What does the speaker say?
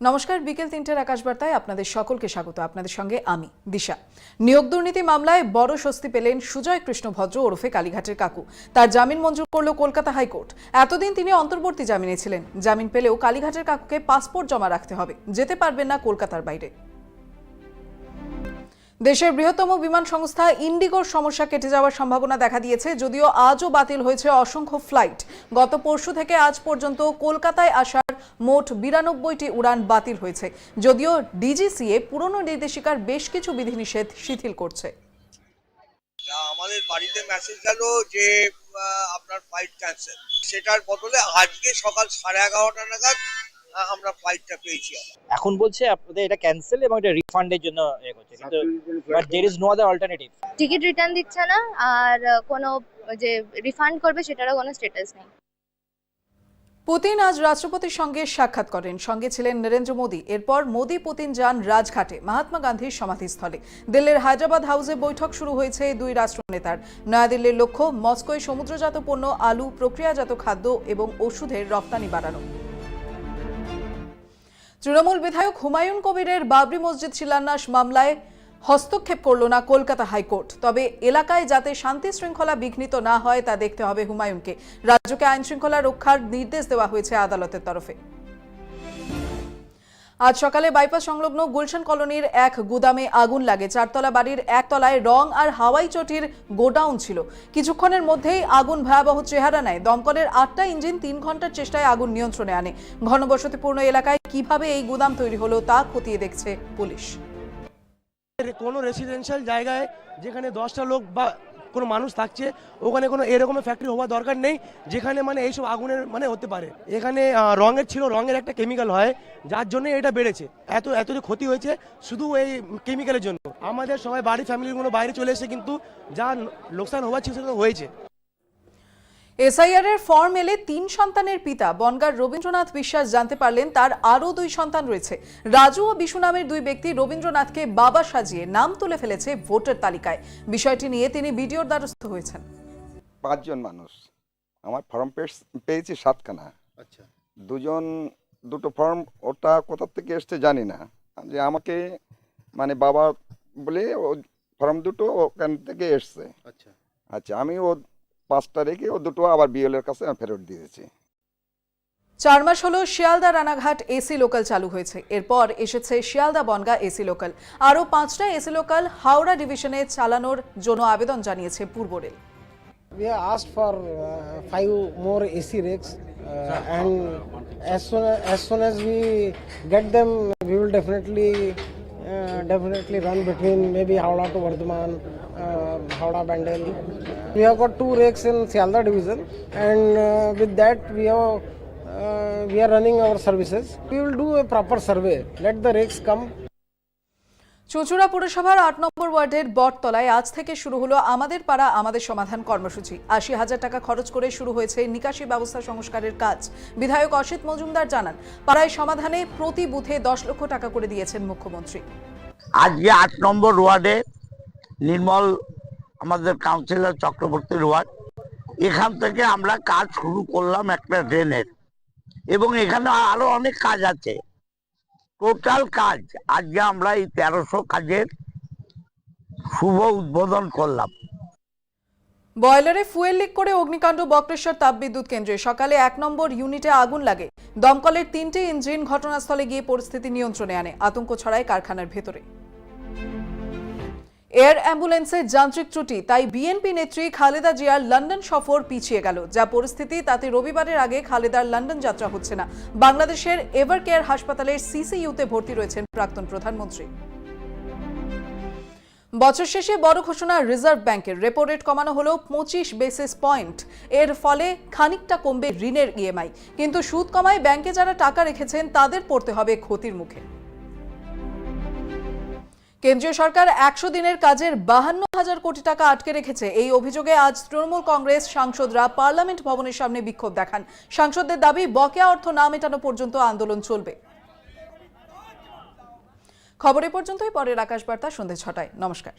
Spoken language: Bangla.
নমস্কার, বিকেল তিনটের আকাশবার্তায় আপনাদের সকলকে স্বাগত। আপনাদের সঙ্গে আমি, দিশা। নিয়োগ দুর্নীতি মামলায় বড় স্বস্তি পেলেন সুজয় কৃষ্ণ ভদ্র ওরফে কালীঘাটের কাকু। তার জামিন মঞ্জুর করল কলকাতা হাইকোর্ট। এতদিন তিনি অন্তর্বর্তী জামিনে ছিলেন। জামিন পেলেও কালীঘাটের কাকুকে পাসপোর্ট জমা রাখতে হবে। যেতে পারবেন না কলকাতার বাইরে। দেশের বৃহত্তম বিমান সংস্থা ইন্ডিগোর সমস্যা কেটে যাওয়ার সম্ভাবনা দেখা দিয়েছে, যদিও আজও বাতিল হয়েছে অসংখ্য ফ্লাইট। গত পরশু থেকে আজ পর্যন্ত কলকাতায় আসার মোট বিরানব্বইটি উড়ান বাতিল হয়েছে, যদিও ডিজিসিএ পুরনো নির্দেশিকার বেশ কিছু বিধিনিষেধ শিথিল করছে। আমাদের বাড়িতে মেসেজ গেল যে আপনার ফ্লাইট ক্যান্সেল সেটার বদলে আজকে সকাল সাড়ে এগারোটা নাগাদ আমরা ফ্লাইটটা পেয়েছি এখন বলছে আপনাদের এটা ক্যান্সেল এবং এটা রিফান্ডের জন্য এ করছে কিন্তু but there is no other alternative ticket return দিচ্ছে না আর কোনো যে রিফান্ড করবে সেটারও কোনো স্ট্যাটাস নেই। পুতিন আজ রাষ্ট্রপতির সঙ্গে সাক্ষাৎ করেন। সঙ্গে ছিলেন নরেন্দ্র মোদী। এরপর মোদী পুতিন যান রাজঘাটে মহাত্মা গান্ধীর সমাধিস্থলে। দিল্লির হায়দ্রাবাদ হাউসে বৈঠক শুরু হয়েছে দুই রাষ্ট্রনেতার। নয়াদিল্লির লক্ষ্য মস্কোয় সমুদ্রজাত পণ্য আলু প্রক্রিয়াজাত খাদ্য এবং ওষুধের রপ্তানি বাড়ানো। তৃণমূল বিধায়ক হুমায়ুন কবিরের বাবরি মসজিদ শিলান্যাস মামলায় হস্তক্ষেপ করল না কলকাতা হাইকোর্ট। তবে এলাকায় যাতে শান্তি শৃঙ্খলা বিঘ্নিত না হয় তা দেখতে হবে হুমায়ুনকে। রাজ্যকে আইন শৃঙ্খলা রক্ষার নির্দেশ দেওয়া হয়েছে আদালতের তরফে। আজ সকালে বাইপাস সংলগ্ন গুলশান কলোনির এক গুদামে আগুন লাগে। চারতলা বাড়ির একতলায় রং আর হাওয়াই চটির গোডাউন ছিল। কিছুক্ষণের মধ্যেই আগুন ভয়াবহ চেহারা নেয়। দমকলের আটটা ইঞ্জিন তিন ঘণ্টার চেষ্টায় আগুন নিয়ন্ত্রণে আনে। ঘনবসতিপূর্ণ এলাকায় কীভাবে এই গুদাম তৈরি হলো তা খতিয়ে দেখছে পুলিশ। কোনো রেসিডেন্সিয়াল জায়গায় যেখানে দশটা লোক বা কোনো মানুষ থাকছে, ওখানে কোনো এরকম ফ্যাক্টরি হওয়া দরকার নেই, যেখানে মানে এইসব আগুনের মানে হতে পারে। এখানে রঙের ছিল, রঙের একটা কেমিক্যাল হয়, যার জন্য এটা বেড়েছে। এত এত যে ক্ষতি হয়েছে, শুধু এই কেমিক্যালের জন্য। আমাদের সবাই বাড়ি ফ্যামিলিগুলো বাইরে চলে এসে কিন্তু যা লোকসান হওয়ার ছিল সেটা হয়েছে। এসআইআর এর ফর্ম এলে তিন সন্তানের পিতা বনগার রবীন্দ্রনাথ বিশ্বাস জানতে পারলেন তার আরও দুই সন্তান রয়েছে। রাজু ও বিশু নামের দুই ব্যক্তি রবীন্দ্রনাথকে বাবা সাজিয়ে নাম তুলে ফেলেছে ভোটার তালিকায়। বিষয়টি নিয়ে তিনি ভিডিওর দ্বারস্থ হয়েছেন। পাঁচজন মানুষ। আমার ফর্ম পেয়েছি সাতখানা। আচ্ছা। দুজন দুটো ফর্ম ওটা কোথা থেকে এসছে জানি না। যে আমাকে মানে বাবা বলে ও ফর্ম দুটো ওখান থেকে এসছে। আচ্ছা। আচ্ছা আমি ও পাঁচটা রেখে ও দুটো আবার বিএলের কাছে আমি ফেরত দিয়েছি। চার মাস হলো শিয়ালদা রানাঘাট এসি লোকাল চালু হয়েছে। এরপর এসেছে শিয়ালদা বনগা এসি লোকাল। আরও পাঁচটা এসি লোকাল হাওড়া ডিভিশনে চালানোর জন্য আবেদন জানিয়েছে পূর্ব rail. We have asked for uh, five more AC rigs, uh, and as soon as, as soon as we get them, we will definitely definitely run between maybe Howrah to Vardhaman, uh, Howrah Bandel. We have got two rakes in Sialda division, and uh, with that we have. Uh, we are running our services. We will do a proper survey. Let the rakes come চুঁচুড়া পুরসভার আট নম্বর ওয়ার্ডের বটতলায় আজ থেকে শুরু হলো আমাদের পাড়া, আমাদের সমাধান কর্মসূচি। আশি হাজার টাকা খরচ করে শুরু হয়েছে নিকাশি ব্যবস্থা সংস্কারের কাজ। বিধায়ক অসিত মজুমদার জানান, পাড়ায় সমাধানে প্রতি বুথে দশ লক্ষ টাকা করে দিয়েছেন মুখ্যমন্ত্রী। আজকে আট নম্বর ওয়ার্ডে নির্মল, আমাদের কাউন্সিলর চক্রবর্তীর ওয়ার্ড, এখান থেকে আমরা কাজ শুরু করলাম একটা ড্রেনের। এবং এখানে আরও অনেক কাজ আছে। টোটাল কাজ, আজকে আমরা এই তেরোশো কাজের শুভ উদ্বোধন করলাম। বয়লারে ফুয়েল লিক করে অগ্নিকাণ্ড, বক্রেশ্বর তাপবিদ্যুৎ কেন্দ্রে। সকালে এক নম্বর ইউনিটে আগুন লাগে। দমকলের তিনটে ইঞ্জিন ঘটনাস্থলে গিয়ে পরিস্থিতি নিয়ন্ত্রণে আনে। আতঙ্ক ছড়ায় কারখানার ভেতরে। এয়ার অ্যাম্বুলেন্সের যান্ত্রিক ত্রুটি, তাই বিএনপি নেত্রী খালেদা জিয়ার লন্ডন সফর পিছিয়ে গেল। যা পরিস্থিতি, তাতে রবিবারের আগে খালেদার লন্ডন যাত্রা হচ্ছে না। বাংলাদেশের এভার কেয়ার হাসপাতালের সিসিইউতে ভর্তি রয়েছেন প্রাক্তন প্রধানমন্ত্রী। বছর শেষে বড় ঘোষণা রিজার্ভ ব্যাংকের। রেপো রেট কমানো হলো পঁচিশ বেসিস পয়েন্ট এর ফলে খানিকটা কমবে ঋণের ইএমআই কিন্তু সুদ কমায় ব্যাংকে যারা টাকা রেখেছেন, তাদের পড়তে হবে ক্ষতির মুখে। কেন্দ্রীয় সরকার একশো দিনের কাজের বাহান্ন হাজার কোটি টাকা আটকে রেখেছে। এই অভিযোগে আজ তৃণমূল কংগ্রেস সাংসদরা পার্লামেন্ট ভবনের সামনে বিক্ষোভ দেখান। সাংসদদের দাবি, বকেয়া অর্থ না মেটানো পর্যন্ত আন্দোলন চলবে। খবর পর্যন্তই, পরের আকাশবার্তা সন্ধে ছটায়। নমস্কার।